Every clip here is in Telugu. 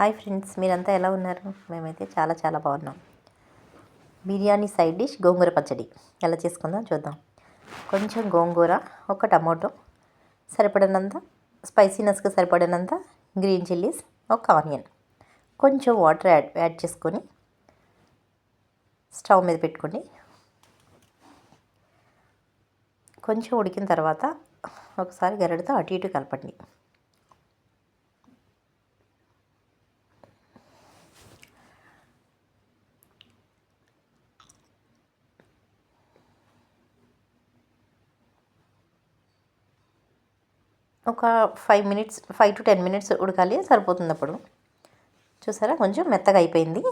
హాయ్ ఫ్రెండ్స్ మీరంతా ఎలా ఉన్నారు? మేమైతే చాలా చాలా బాగున్నాం. బిర్యానీ సైడ్ డిష్ గోంగూర పచ్చడి. ఎలా చేసుకుందాం చూద్దాం. కొంచెం గోంగూర ఒక టమాటో సరిపడినంత స్పైసీనెస్కి సరిపడినంత గ్రీన్ చిల్లీస్ ఒక ఆనియన్. కొంచెం వాటర్ యాడ్ యాడ్ చేసుకొని స్టవ్ మీద పెట్టుకోండి. కొంచెం ఉడికిన తర్వాత ఒకసారి గరిటతో అటు ఇటు కలపండి. ఒక five minutes five to ten minutes ఉడకాలి సరిపోతుంది అప్పుడు. చూసారా? కొంచెం మెత్తగా అయిపోయింది.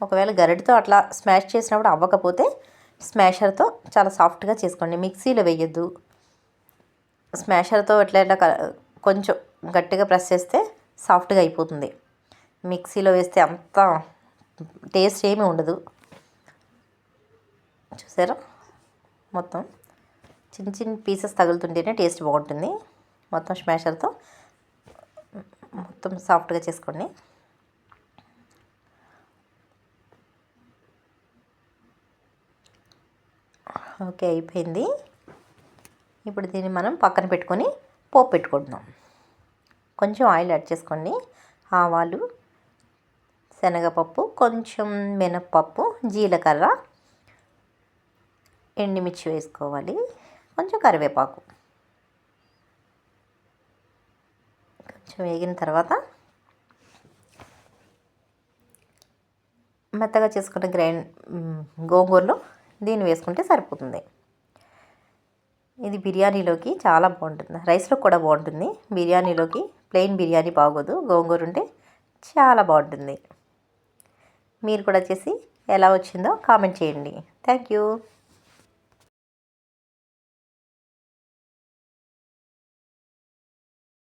ఒకవేళ గరిటతో అట్లా స్మాష్ చేసినప్పుడు అవ్వకపోతే స్మాషర్తో చాలా సాఫ్ట్గా చేసుకోండి. మిక్సీలో వేయద్దు. స్మాషర్తో ఎట్లా ఎట్లా కొంచెం గట్టిగా ప్రెస్ చేస్తే సాఫ్ట్గా అయిపోతుంది. మిక్సీలో వేస్తే అంత టేస్ట్ ఏమీ ఉండదు. చూసారా? మొత్తం. చిన్న చిన్న పీసెస్ తగులుతుంటేనే టేస్ట్ బాగుంటుంది. మొత్తం స్మాషర్తో మొత్తం సాఫ్ట్గా చేసుకోండి. ఓకే అయిపోయింది. ఇప్పుడు దీన్ని మనం పక్కన పెట్టుకొని పోపు పెట్టుకుంటున్నాం. కొంచెం ఆయిల్ యాడ్ చేసుకోండి. ఆవాలు శనగపప్పు కొంచెం మినప్పప్పు జీలకర్ర ఎండుమిర్చి వేసుకోవాలి. కొంచెం కరివేపాకు. కొంచెం వేగిన తర్వాత మెత్తగా చేసుకున్న గ్రైండ్ గోంగూరలో దీన్ని వేసుకుంటే సరిపోతుంది. ఇది బిర్యానీలోకి చాలా బాగుంటుంది. రైస్లో కూడా బాగుంటుంది. బిర్యానీలోకి ప్లెయిన్ బిర్యానీ బాగోదు. గోంగూర ఉంటే చాలా బాగుంటుంది. మీరు కూడా చేసి ఎలా వచ్చిందో కామెంట్ చేయండి. Thank you.